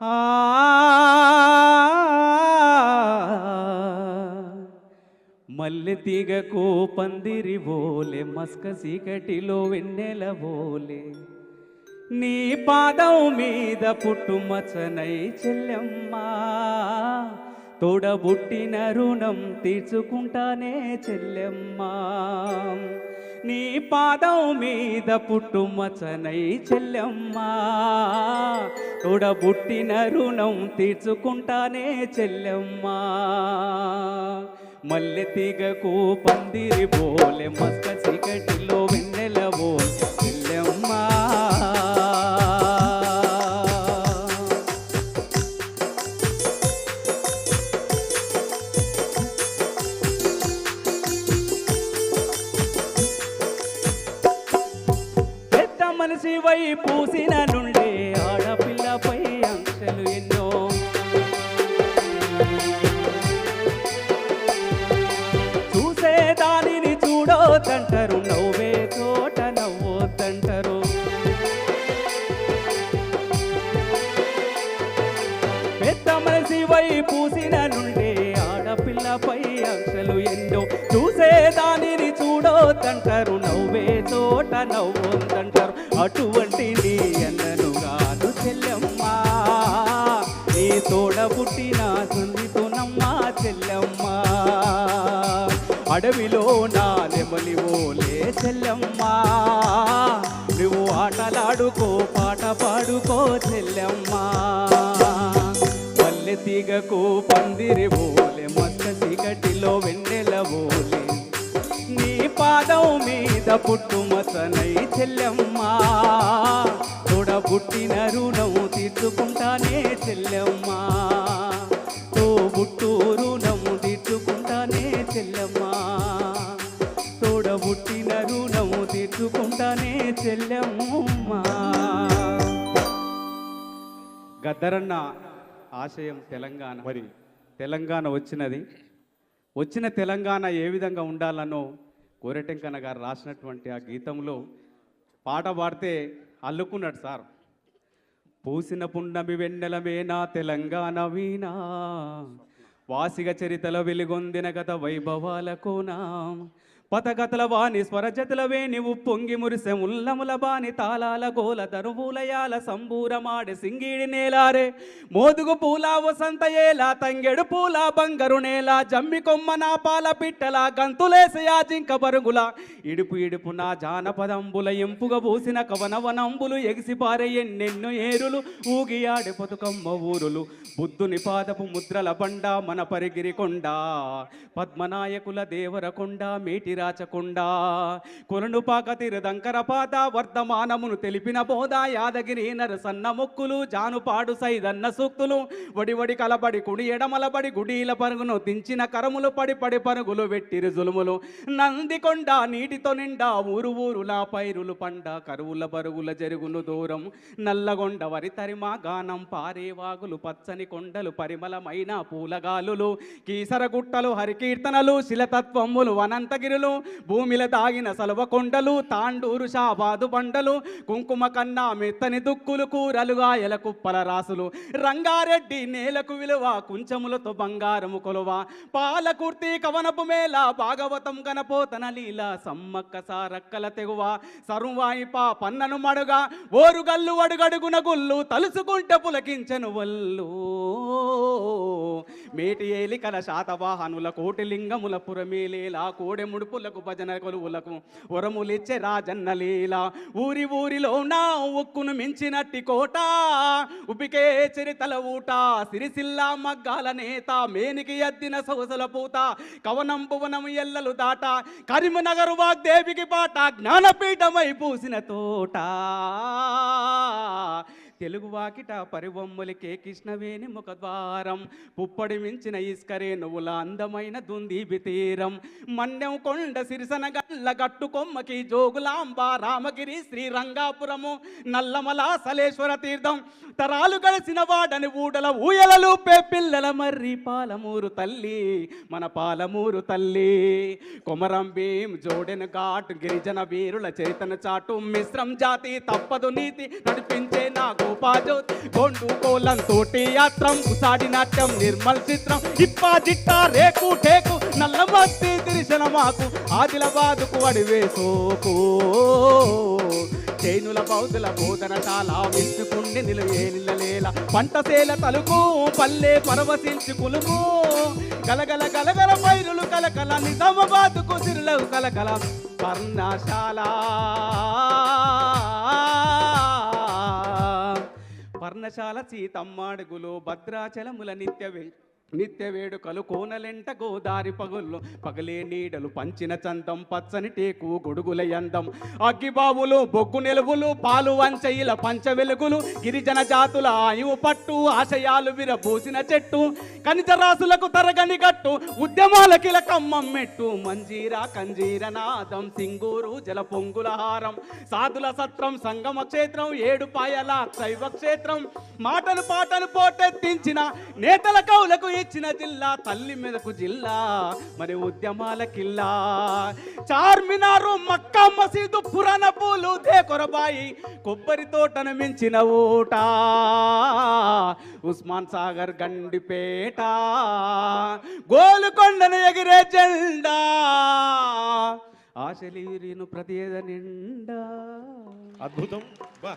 ఆ మల్లె తీగకు పందిరి బోలే మస్క సీకటిలో వెన్నెల బోలే నీ పాదం మీద పుట్టుమచ్చనై చెల్లెమ్మా. తోడబుట్టిన రుణం తీర్చుకుంటానే చెల్లెమ్మా. నీ పాదం మీద పుట్టుమచ్చనై చెల్లెమ్మా. తోడబుట్టిన రుణం తీర్చుకుంటానే చెల్లెమ్మా. మల్లె తీగకు పందిరి బోలె మస్క చీకటిలో వెన్నెల బోలె. మనిషి పూసిన నుండే ఆడపిల్లపై అంశలు ఎన్నో. చూసే దానిని చూడొద్దంటారు నవ్వే చోట నవ్వొద్దంటారు పెద్ద మనిషి వై పూసిన నుండే ఆడపిల్లపై అంశలు ఎన్నో. చూసే దానిని చూడొద్దంటారు నవ్వే చోట నవ్వొద్దంటారు అటువంటి నీ అన్నను కాదు చెల్లెమ్మా. నీ తోడ పుట్టిన సున్నితునమ్మా చెల్లెమ్మా. అడవిలో నా నెమలి ఓలే చెల్లెమ్మా. నువ్వు ఆటలాడుకో పాట పాడుకో చెల్లెమ్మా. పల్లె తీగకు పందిరి బోలే మత్త చీకటిలో వెన్నెల బోలే నీ పాదం మీద పుట్టు పుట్టుమసనై చెల్లెమ్మా. తోడ పుట్టిన రుణం తీర్చుకుంటానే చెల్లెమ్మా. తో బుట్టు రుణం తీర్చుకుంటానే చెల్లెమ్మా. తోడ పుట్టిన రుణం తీర్చుకుంటానే చెల్లెమ్మా. గద్దరన్న ఆశయం తెలంగాణ. మరి తెలంగాణ వచ్చినది. వచ్చిన తెలంగాణ ఏ విధంగా ఉండాలనో కోరటెంకన్న గారు రాసినటువంటి ఆ గీతంలో పాట పాడితే అల్లుకున్నాడు సార్. పూసిన పున్నమి వెన్నెలమేనా తెలంగాణ వీణా వాసిగ చరితల వెలుగొందిన గత వైభవాల కోనా పతగతల వాణి స్వరజతుల వేణి ఉప్పొంగి మురిసె ఉల్లముల బాని తాళాల గోల దరువులయాల సంబూరమాడి సింగిడి నేలారే. మోదుగు పూల వసంత ఏలా తంగెడు పూల బంగరు నేల జమ్మి కొమ్మ నా పాల పిట్టల గంతులేసే జింక బరుగుల ఇడుపు ఇడుపు నా జానపదంబుల ఎంపుగ పూసిన కవనవనంబులు ఎగిసిపారే ఎన్నెన్నో ఏరులు. ఊగి ఆడి ఊరులు. బుద్ధుని పాదపు ముద్రల బండ మన పరిగిరి కొండ. పద్మనాయకుల దేవరకొండ మేటి రాచకొండ. కొలను పాక తిరదంకర పాత వర్ధమానమును తెలిపిన బోధ యాదగిరి నరసన్న మొక్కులు జానుపాడు సైదన్న సూక్తులు. వడివడి కలబడి కుడి ఎడమలబడి గుడీల పరుగును దించిన కరములు పడి పడి పరుగులు వెట్టిరి జులుములు. నందికొండ నీటితో నిండా ఊరు ఊరులా పైరులు పండ కరువుల బరుగుల జరుగును దూరం. నల్లగొండ వరి తరిమా గానం పారేవాగులు పచ్చని కొండలు పరిమళమైన పూలగాలులు. కీసరగుట్టలు హరికీర్తనలు శిలతత్వములు అనంతగిరులు భూమిల దాగిన సలవ కొండలు తాండూరు షాబాదు బండలు కుంకుమ కన్నా మెత్తని దుక్కులు కూరలుగా ఎల కుప్పల రాసులు. రంగారెడ్డి నేలకు విలువ కుంచములతో బంగారము కొలువ. పాలకుర్తి కవనపు మేళ భాగవతం గణపోతన లీల సమ్మక్క సారక్కల తెగువ. సరువాయి పా పన్నను మడుగా ఓరుగల్లు అడుగడుగున గుళ్ళు తలుసుకుంటే పులకించను వల్లు. మేటి ఏలికల శాతవాహనుల కోటిలింగముల పురమేలేలా కోడె ముడుపులకు భజన కొలువులకు వరములిచ్చే రాజన్న లీల. ఊరి ఊరిలో నా ఉక్కును మించినట్టి కోట ఉబికే చరితల ఊట సిరిసిల్ల మగ్గాల నేత మేనికి ఎద్దిన సొగసుల పూత కవనం భువనం ఎల్లలు దాట కరీంనగర్ వాగ్దేవికి పాట జ్ఞానపీఠమై పూసిన తోట. తెలుగు వాకిట పరిబొమ్మలికే కృష్ణవేణి ముఖద్వారం. పుప్పడి మించిన ఇస్కరే నువ్వుల అందమైన దుందీబి తీరం. మన్యం కొండ సిరిసన గల్ల గట్టు కొమ్మకి జోగులాంబ రామగిరి శ్రీరంగాపురము. నల్లమల సలేశ్వర తీర్థం. తరాలు గడిచిన వాడని ఊడల ఊయలలు పే పిల్లల మర్రి పాలమూరు తల్లి. మన పాలమూరు తల్లి. కొమరం భీం జోడెన ఘాట్ గిరిజన వీరుల చరితన చాటు. మిశ్రం జాతి తప్పదు నీతి నడిపించే నా రూపాజ్యోతి గొండు కోలం తోటి యాత్రం కుసాడి నాట్యం నిర్మల్ చిత్రం. ఇప్పా జిట్ట రేకు టేకు నల్ల మస్తి తిరిసిన మాకు ఆదిలాబాదుకు అడివే సోకు. జైనుల బౌద్ధుల బోధనశాల విష్ణుకుండి నిలువే నిలలేల పంటసేల తలుకు పల్లె పరవశించి కులుకు. గలగల గలగల పైరులు కలకల నిజామాబాదుకు సిరులవు కలకల. పర్ణశాల పర్ణశాల సీతమ్మాడుగులు భద్రాచలముల నిత్య వే నిత్య వేడుకలు కోనలెంట గోదారి పగుళ్ళు. పగలే నీడలు పంచిన చందం పచ్చని టేకు గొడుగుల యందం. అగ్గిబాబులు బొగ్గు నిలువులు పాలు వంచయిల పంచ వెలుగులు. గిరిజన జాతుల ఆయువు పట్టు ఆశయాలు విరబూసిన చెట్టు. ఖనిజ రాసులకు తరగని గట్టు ఉద్యమాలకిల కమ్మం మెట్టు. మంజీరా కంజీర నాదం సింగూరు జల పొంగుల హారం. సాధుల సత్రం సంగమ క్షేత్రం ఏడుపాయల శైవ క్షేత్రం. మాటలు పాటలు పోటెత్తించిన నేతల కవులకు ఇచ్చిన జిల్లా తల్లి మెదకు జిల్లా మరి ఉద్యమాల కిల్లా చార్మినారు మక్కా మసీదు పురాణ పూలు దేకొరబాయి కొబ్బరి తోటను మించిన ఊట. ఉస్మాన్ సాగర్ గండిపేట. గోలుకొండను ఎగిరే జెండా. ఆశలీరిను ప్రదేద నిండా. అద్భుతం. బా.